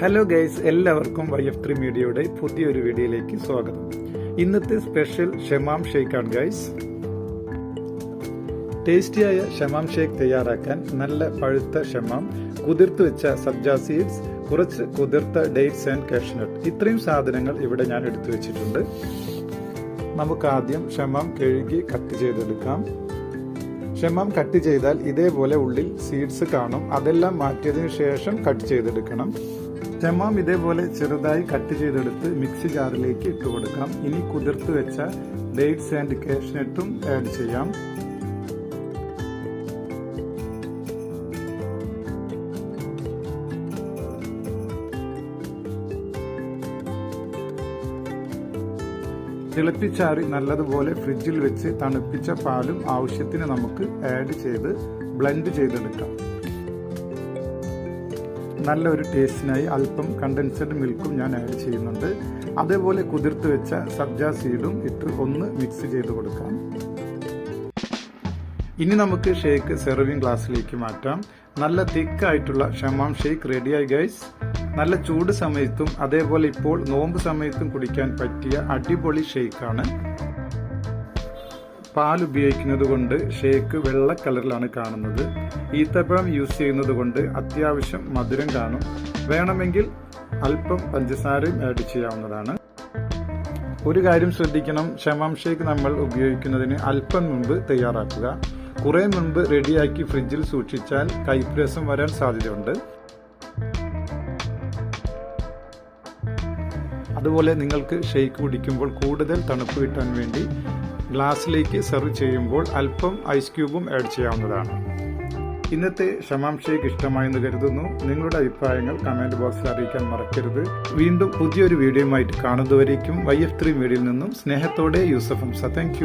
Hello guys എല്ലാവർക്കും Y F three മീഡിയയുടെ പുതിയൊരു വീഡിയോയിലേക്ക് സ്വാഗതം. ഇന്നത്തെ സ്പെഷ്യൽ ഷെമാം ഷേക്കാണ് ഗൈസ് ടേസ്റ്റിയായ ഷമാം ഷേക്ക് തയ്യാറാക്കാൻ നല്ല പഴുത്ത ഷമാം കുതിർത്ത് വെച്ച സബ്ജാ സീഡ്സ് കുറച്ച് കുതിർത്ത ഡേറ്റ്സ് ആൻഡ് കാഷ്നട്ട് ഇത്രയും സാധനങ്ങൾ ഇവിടെ ഞാൻ എടുത്തു വെച്ചിട്ടുണ്ട്. നമുക്ക് ആദ്യം ഷമാം കഴുകി കട്ട് ചെയ്തെടുക്കാം. ഷമാം കട്ട് ചെയ്താൽ ഇതേപോലെ ഉള്ളിൽ സീഡ്സ് കാണും. അതെല്ലാം മാറ്റിയതിനു ശേഷം കട്ട് ചെയ്തെടുക്കണം. ഷമാം ഇതേപോലെ ചെറുതായി കട്ട് ചെയ്തെടുത്ത് മിക്സി ജാറിലേക്ക് ഇട്ട് കൊടുക്കാം ഇനി കുതിർത്ത് വെച്ച ഡേറ്റ്സ് ആൻഡ് കാഷ്നട്ടും ആഡ് ചെയ്യാം. തിളപ്പിച്ചാറി നല്ലതുപോലെ ഫ്രിഡ്ജിൽ വെച്ച് തണുപ്പിച്ച പാലും ആവശ്യത്തിന് നമുക്ക് ആഡ് ചെയ്ത് ബ്ലെൻഡ് ചെയ്തെടുക്കാം. നല്ലൊരു ടേസ്റ്റിനായി അല്പം കണ്ടൻസഡ് മിൽക്കും ഞാൻ ആഡ് ചെയ്യുന്നുണ്ട്. അതേപോലെ കുതിർത്ത് വെച്ച സബ്ജ സീഡും ഇട്ട് ഒന്ന് മിക്സ് ചെയ്ത് കൊടുക്കാം. ഇനി നമുക്ക് ഷേക്ക് സെർവിംഗ് ഗ്ലാസ്സിലേക്ക് മാറ്റാം. നല്ല തിക്കായിട്ടുള്ള ഷമാം ഷേക്ക് റെഡിയായി ഗൈസ് നല്ല ചൂട് സമയത്തും അതേപോലെ ഇപ്പോൾ നോമ്പ് സമയത്തും കുടിക്കാൻ പറ്റിയ അടിപൊളി ഷേക്കാണ്. പാൽ ഉപയോഗിക്കുന്നത് കൊണ്ട് ഷേക്ക് വെള്ള കളറിലാണ് കാണുന്നത്. ഈത്തപ്പഴം യൂസ് ചെയ്യുന്നത് കൊണ്ട് അത്യാവശ്യം മധുരം കാണും. വേണമെങ്കിൽ അല്പം പഞ്ചസാരയും ആഡ് ചെയ്യാവുന്നതാണ്. ഒരു കാര്യം ശ്രദ്ധിക്കണം. ഷമാം ഷേക്ക് നമ്മൾ ഉപയോഗിക്കുന്നതിന് അല്പം മുൻപ് തയ്യാറാക്കുക. കുറേ മുൻപ് റെഡിയാക്കി ഫ്രിഡ്ജിൽ സൂക്ഷിച്ചാൽ കൈപ്രസം വരാൻ സാധ്യതയുണ്ട്. അതുപോലെ നിങ്ങൾക്ക് ഷെയ്ക്ക് കുടിക്കുമ്പോൾ കൂടുതൽ തണുപ്പ് കിട്ടാൻ വേണ്ടി ഗ്ലാസ്സിലേക്ക് സെർവ് ചെയ്യുമ്പോൾ അല്പം ഐസ് ക്യൂബും ആഡ് ചെയ്യാവുന്നതാണ്. ഇന്നത്തെ ഷമാം ഷേക്ക് ഇഷ്ടമായെന്ന് കരുതുന്നു. നിങ്ങളുടെ അഭിപ്രായങ്ങൾ കമന്റ് ബോക്സിൽ അറിയിക്കാൻ മറക്കരുത്. വീണ്ടും പുതിയൊരു വീഡിയോയുമായിട്ട് കാണുന്നതുവരേക്കും വൈ എഫ് ത്രീ മീഡിയയിൽ നിന്നും സ്നേഹത്തോടെ യൂസഫ് ഹംസ താങ്ക്